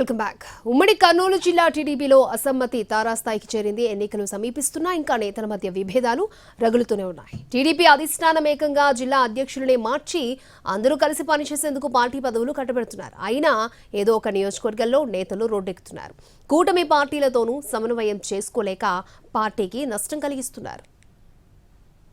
Welcome back. ఉమ్మడి కర్నూలు జిల్లా టీడీపీలో అసమ్మతి తారాస్థాయికి చేరింది. ఎన్నికలు సమీపిస్తున్నా ఇంకా నేతల మధ్య విభేదాలు రగులుతూనే ఉన్నాయి. టీడీపీ అధిష్టానం ఏకంగా జిల్లా అధ్యక్షులనే మార్చి అందరూ కలిసి పనిచేసేందుకు పార్టీ పదవులు కట్టబెడుతున్నారు. అయినా ఏదో ఒక నియోజకవర్గంలో నేతలు రోడ్డెక్కుతున్నారు. కూటమి పార్టీలతోనూ సమన్వయం చేసుకోలేక పార్టీకి నష్టం కలిగిస్తున్నారు.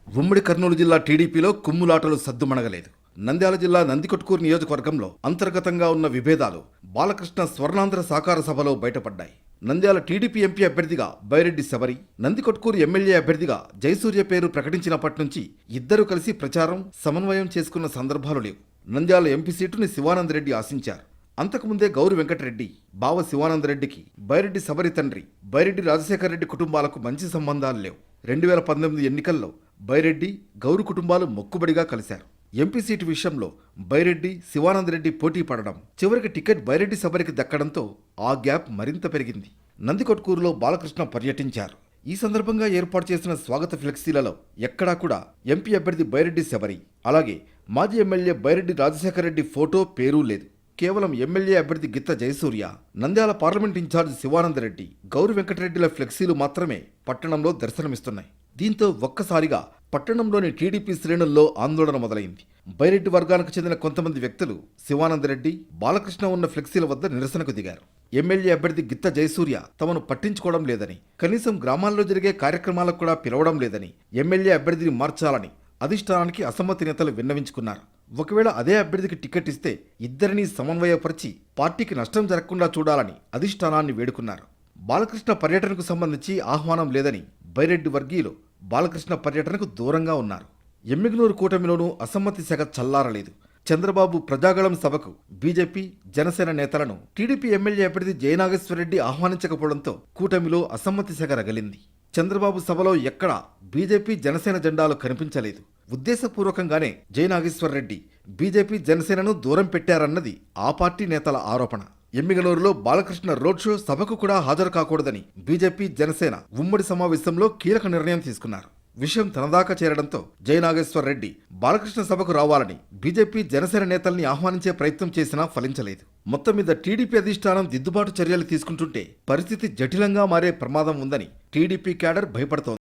ఉమ్మడి కర్నూలు జిల్లా టీడీపీలో కుమ్ములాటలు సద్దుమణగలేదు. నంద్యాల జిల్లా నందికొట్కూరు నియోజకవర్గంలో అంతర్గతంగా ఉన్న విభేదాలు బాలకృష్ణ స్వర్ణాంధ్ర సాకార సభలో బయటపడ్డాయి. నంద్యాల టీడీపీ ఎంపీ అభ్యర్థిగా బైరెడ్డి శబరి నందికొట్కూరు ఎమ్మెల్యే అభ్యర్థిగా జయసూర్య పేరు ప్రకటించినప్పటి నుంచి ఇద్దరూ కలిసి ప్రచారం సమన్వయం చేసుకున్న సందర్భాలు లేవు. నంద్యాల ఎంపీ సీటుని శివానందరెడ్డి ఆశించారు. అంతకుముందే గౌరి వెంకటరెడ్డి బావ శివానందరెడ్డికి బైరెడ్డి శబరి తండ్రి బైరెడ్డి రాజశేఖర రెడ్డి కుటుంబాలకు మంచి సంబంధాలు లేవు. రెండు వేల పంతొమ్మిది ఎన్నికల్లో బైరెడ్డి గౌరు కుటుంబాలు మొక్కుబడిగా కలిశారు. ఎంపీ సీటు విషయంలో బైరెడ్డి శివానందరెడ్డి పోటీ పడడం చివరికి టికెట్ బైరెడ్డి సభరికి దక్కడంతో ఆ గ్యాప్ మరింత పెరిగింది. నందికొట్కూరులో బాలకృష్ణ పర్యటించారు. ఈ సందర్భంగా ఏర్పాటు చేసిన స్వాగత ఫ్లెక్సీలలో ఎక్కడా కూడా ఎంపీ అభ్యర్థి బైరెడ్డి శబరి అలాగే మాజీ ఎమ్మెల్యే బైరెడ్డి రాజశేఖర రెడ్డి ఫోటో పేరూ లేదు. కేవలం ఎమ్మెల్యే అభ్యర్థి గిత్త జయసూర్య నంద్యాల పార్లమెంట్ ఇన్ఛార్జ్ శివానందరెడ్డి గౌరి వెంకటరెడ్డిల ఫ్లెక్సీలు మాత్రమే పట్టణంలో దర్శనమిస్తున్నాయి. దీంతో ఒక్కసారిగా పట్టణంలోని టీడీపీ శ్రేణుల్లో ఆందోళన మొదలైంది. బైరెడ్డి వర్గానికి చెందిన కొంతమంది వ్యక్తులు శివానందరెడ్డి బాలకృష్ణ ఉన్న ఫ్లెక్సీల వద్ద నిరసనకు దిగారు. ఎమ్మెల్యే అభ్యర్థి గిత్త జయసూర్య తమను పట్టించుకోవడం లేదని కనీసం గ్రామాల్లో జరిగే కార్యక్రమాలకు కూడా పిలవడం లేదని ఎమ్మెల్యే అభ్యర్థిని మార్చాలని అధిష్టానానికి అసమ్మతి నేతలు విన్నవించుకున్నారు. ఒకవేళ అదే అభ్యర్థికి టికెట్ ఇస్తే ఇద్దరినీ సమన్వయపరిచి పార్టీకి నష్టం జరగకుండా చూడాలని అధిష్టానాన్ని వేడుకున్నారు. బాలకృష్ణ పర్యటనకు సంబంధించి ఆహ్వానం లేదని బైరెడ్డి వర్గీయులు బాలకృష్ణ పర్యటనకు దూరంగా ఉన్నారు. ఎమ్మిగనూరు కూటమిలోనూ అసమ్మతి శాఖ చల్లారలేదు. చంద్రబాబు ప్రజాగళం సభకు బీజేపీ జనసేన నేతలను టీడీపీ ఎమ్మెల్యే అభ్యర్థి జయనాగేశ్వరరెడ్డి ఆహ్వానించకపోవడంతో కూటమిలో అసమ్మతి శాఖ రగిలింది. చంద్రబాబు సభలో ఎక్కడా బీజేపీ జనసేన జెండాలు కనిపించలేదు. ఉద్దేశపూర్వకంగానే జయనాగేశ్వరరెడ్డి బీజేపీ జనసేనను దూరం పెట్టారన్నది ఆ పార్టీ నేతల ఆరోపణ. ఎమ్మిగనూరులో బాలకృష్ణ రోడ్ షో సభకు కూడా హాజరు కాకూడదని బీజేపీ జనసేన ఉమ్మడి సమావేశంలో కీలక నిర్ణయం తీసుకున్నారు. విషయం తనదాకా చేరడంతో జయనాగేశ్వర్ రెడ్డి బాలకృష్ణ సభకు రావాలని బీజేపీ జనసేన నేతల్ని ఆహ్వానించే ప్రయత్నం చేసినా ఫలించలేదు. మొత్తం మీద టీడీపీ అధిష్టానం దిద్దుబాటు చర్యలు తీసుకుంటుంటే పరిస్థితి జటిలంగా మారే ప్రమాదం ఉందని టీడీపీ క్యాడర్ భయపడుతోంది.